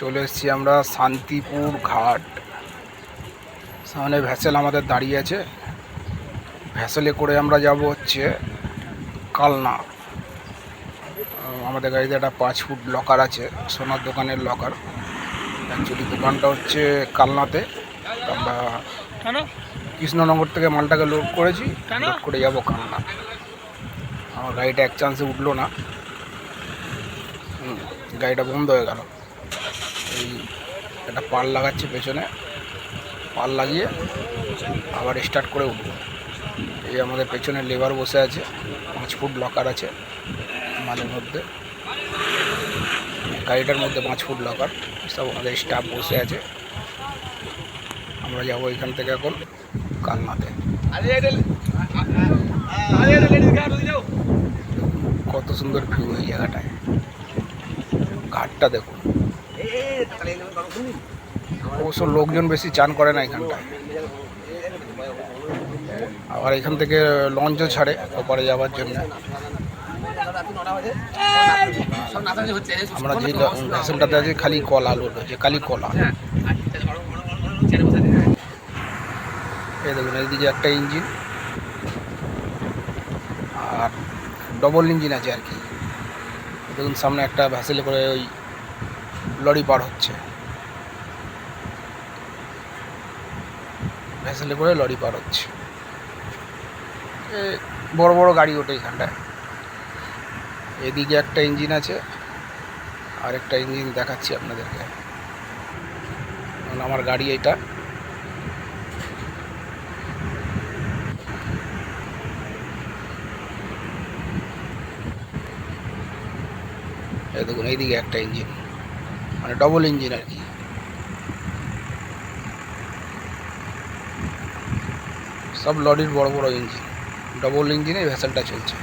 চলে এসেছি আমরা শান্তিপুর ঘাট। সামনে ভ্যাসেল আমাদের দাঁড়িয়ে আছে। ভ্যাসেলে করে আমরা যাব হচ্ছে কালনা। আমাদের গাড়িতে একটা পাঁচ ফুট লকার আছে সোনার দোকানের লকার অ্যাকচুয়ালি দোকানটা হচ্ছে কালনাতে। আমরা কৃষ্ণনগর থেকে মালটাকে লোড করেছি লোড করে যাব কালনা। আমার গাড়িটা এক চান্সে উঠল না। গাড়িটা বন্ধ হয়ে গেল। এই একটা পাল লাগাচ্ছে পেছনে। পাল লাগিয়ে আবার স্টার্ট করে উঠবো। এই আমাদের পেছনে লেবার বসে আছে, পাঁচ ফুট লকার আছে মাঝে মধ্যে। গাড়িটার মধ্যে পাঁচ ফুট লকার সব আমাদের স্টাফ বসে আছে। আমরা যাব এখান থেকে এখন কালনাতে। কত সুন্দর ভিউ এই জায়গাটায়। ঘাটটা দেখুন। অবশ্য লোকজন বেশি চান করে না এখানটায় আবার এখান থেকে লঞ্চও ছাড়ে ওপারে যাওয়ার জন্য। আমরা যে ভ্যাসেলটাতে আছি, খালি কলা লোড হচ্ছে খালি কলা। এই দেখুন, এইদিকে একটা ইঞ্জিন। আর ডবল ইঞ্জিন আছে আর কি। দেখুন, সামনে একটা ভ্যাসেলে করে ওই লরি পার হচ্ছে। ভ্যাসেলে করে লরি পার হচ্ছে। বড় বড় গাড়ি ওঠে এখানটায়। এদিকে একটা ইঞ্জিন আছে আর একটা ইঞ্জিন দেখাচ্ছি আপনাদেরকে। আমার গাড়ি এটা। দেখুন, এইদিকে একটা ইঞ্জিন। মানে ডবল ইঞ্জিন আর কি। সব লরির বড় বড় ইঞ্জিন ডবল ইঞ্জিনে ভেসেলটা চলছে।